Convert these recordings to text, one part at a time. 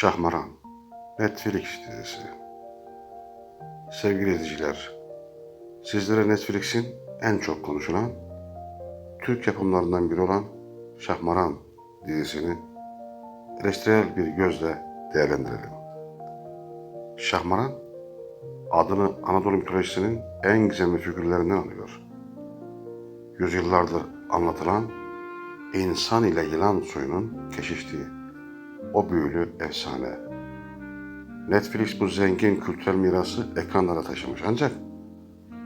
Şahmaran Netflix dizisi Sevgili izleyiciler, sizlere Netflix'in en çok konuşulan Türk yapımlarından biri olan Şahmaran dizisini eleştirel bir gözle değerlendirelim. Şahmaran adını Anadolu mitolojisinin en gizemli figürlerinden alıyor. Yüzyıllardır anlatılan insan ile yılan soyunun keşiştiği o büyülü efsane. Netflix bu zengin kültürel mirası ekranlara taşımış ancak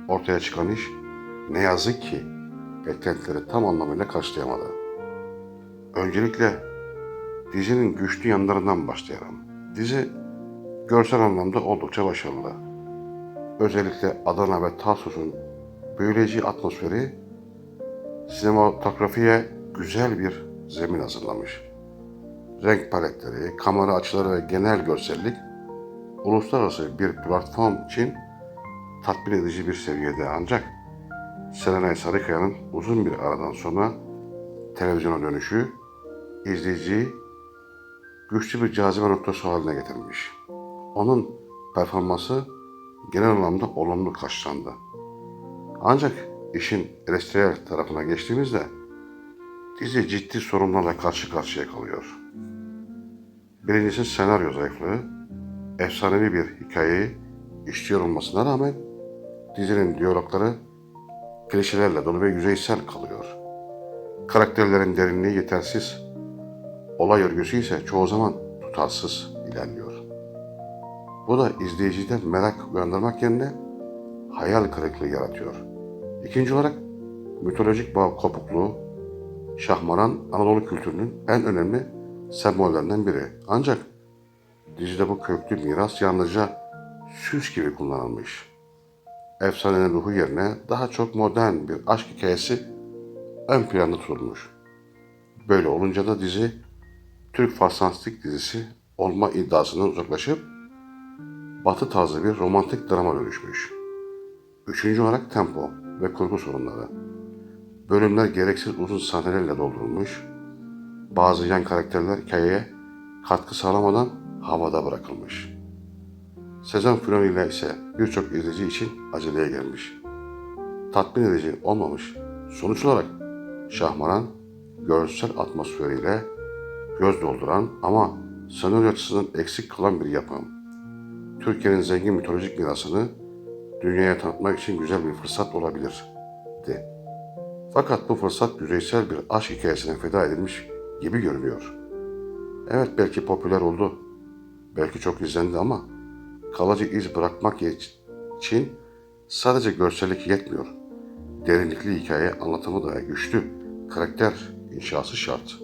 ortaya çıkan iş ne yazık ki beklentileri tam anlamıyla karşılayamadı. Öncelikle dizinin güçlü yanlarından başlayalım. Dizi görsel anlamda oldukça başarılı. Özellikle Adana ve Tarsus'un büyüleyici atmosferi sinematografiye güzel bir zemin hazırlamış. Renk paletleri, kamera açıları ve genel görsellik uluslararası bir platform için tatmin edici bir seviyede ancak Serenay Sarıkaya'nın uzun bir aradan sonra televizyona dönüşü izleyiciyi güçlü bir cazibe noktası haline getirmiş. Onun performansı genel anlamda olumlu karşılandı. Ancak işin eleştirel tarafına geçtiğimizde dizi ciddi sorunlarla karşı karşıya kalıyor. Birincisi senaryo zayıflığı, efsanevi bir hikayeyi işliyor olmasına rağmen dizinin diyalogları klişelerle dolu ve yüzeysel kalıyor. Karakterlerin derinliği yetersiz, olay örgüsü ise çoğu zaman tutarsız ilerliyor. Bu da izleyiciden merak uyandırmak yerine hayal kırıklığı yaratıyor. İkinci olarak mitolojik bağ kopukluğu, Şahmaran Anadolu kültürünün en önemli sembollerinden biri. Ancak dizide bu köklü miras yalnızca süs gibi kullanılmış. Efsanenin ruhu yerine daha çok modern bir aşk hikayesi ön planda tutulmuş. Böyle olunca da dizi Türk fantastik dizisi olma iddiasından uzaklaşıp batı tarzı bir romantik drama dönüşmüş. Üçüncü olarak tempo ve kurgu sorunları. Bölümler gereksiz uzun sahnelerle doldurulmuş, bazı yan karakterler hikayeye katkı sağlamadan havada bırakılmış. Sezon finaliyle ise birçok izleyici için aceleye gelmiş. Tatmin edici olmamış. Sonuç olarak Şahmaran görsel atmosferiyle göz dolduran ama senaryo açısından eksik kalan bir yapım. Türkiye'nin zengin mitolojik mirasını dünyaya tanıtmak için güzel bir fırsat olabilir. De. Fakat bu fırsat yüzeysel bir aşk hikayesine feda edilmiş gibi görünüyor. Evet belki popüler oldu. Belki çok izlendi ama kalıcı iz bırakmak için sadece görsellik yetmiyor. Derinlikli hikaye anlatımı da güçlü karakter inşası şart.